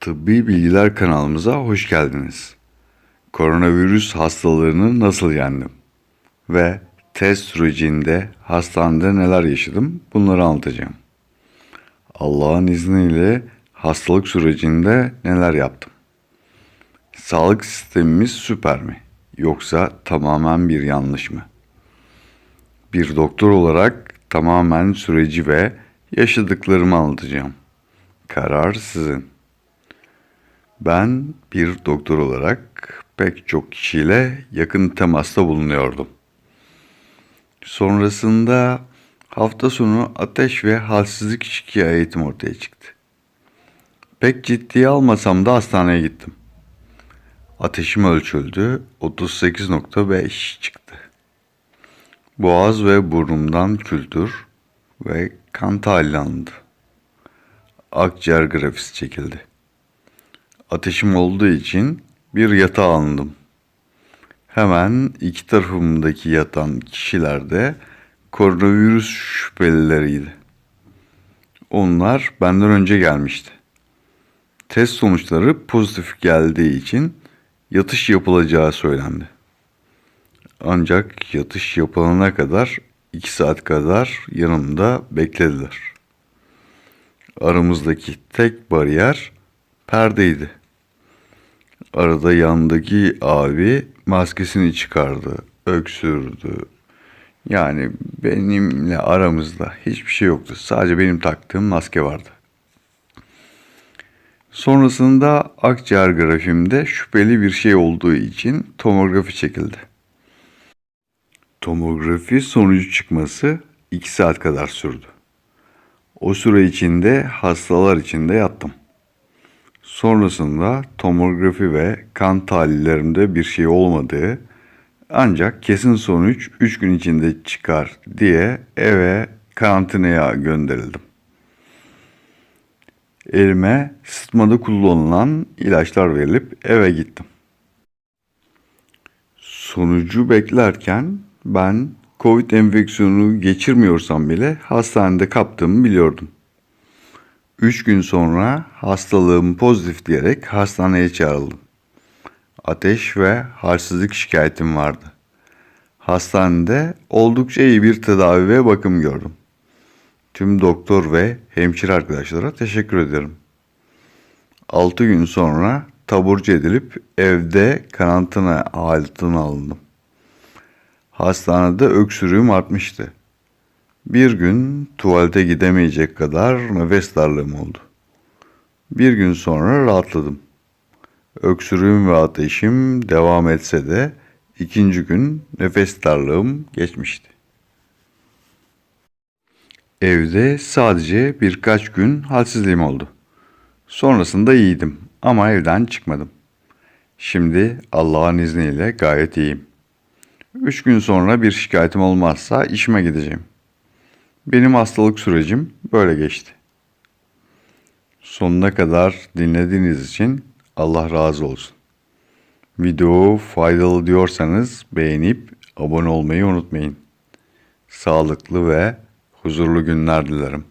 Tıbbi Bilgiler kanalımıza hoş geldiniz. Koronavirüs hastalığını nasıl yendim? Ve test sürecinde hastanede neler yaşadım bunları anlatacağım. Allah'ın izniyle hastalık sürecinde neler yaptım? Sağlık sistemimiz süper mi? Yoksa tamamen bir yanlış mı? Bir doktor olarak tamamen süreci ve yaşadıklarımı anlatacağım. Karar sizin. Ben bir doktor olarak pek çok kişiyle yakın temasta bulunuyordum. Sonrasında hafta sonu ateş ve halsizlik şikayetim ortaya çıktı. Pek ciddiye almasam da hastaneye gittim. Ateşim ölçüldü, 38.5 çıktı. Boğaz ve burnumdan kültür ve kan tahlili alındı. Akciğer grafisi çekildi. Ateşim olduğu için bir yatağa alındım. Hemen iki tarafımdaki yatan kişiler de koronavirüs şüphelileriydi. Onlar benden önce gelmişti. Test sonuçları pozitif geldiği için yatış yapılacağı söylendi. Ancak yatış yapılana kadar iki saat kadar yanımda beklediler. Aramızdaki tek bariyer perdeydi. Arada yanındaki abi maskesini çıkardı, öksürdü. Yani benimle aramızda hiçbir şey yoktu. Sadece benim taktığım maske vardı. Sonrasında akciğer grafimde şüpheli bir şey olduğu için tomografi çekildi. Tomografi sonucu çıkması 2 saat kadar sürdü. O süre içinde hastalar içinde yattım. Sonrasında tomografi ve kan tahlillerimde bir şey olmadığı ancak kesin sonuç 3 gün içinde çıkar diye eve karantinaya gönderildim. Elime sıtmada kullanılan ilaçlar verilip eve gittim. Sonucu beklerken ben Covid enfeksiyonu geçirmiyorsam bile hastanede kaptığımı biliyordum. Üç gün sonra hastalığım pozitif diyerek hastaneye çağrıldım. Ateş ve halsizlik şikayetim vardı. Hastanede oldukça iyi bir tedavi ve bakım gördüm. Tüm doktor ve hemşire arkadaşlara teşekkür ederim. 6 gün sonra taburcu edilip evde karantina haline alındım. Hastanede öksürüğüm artmıştı. Bir gün tuvalete gidemeyecek kadar nefes darlığım oldu. Bir gün sonra rahatladım. Öksürüğüm ve ateşim devam etse de ikinci gün nefes darlığım geçmişti. Evde sadece birkaç gün halsizliğim oldu. Sonrasında iyiydim ama evden çıkmadım. Şimdi Allah'ın izniyle gayet iyiyim. Üç gün sonra bir şikayetim olmazsa işime gideceğim. Benim hastalık sürecim böyle geçti. Sonuna kadar dinlediğiniz için Allah razı olsun. Video faydalı diyorsanız beğenip abone olmayı unutmayın. Sağlıklı ve huzurlu günler dilerim.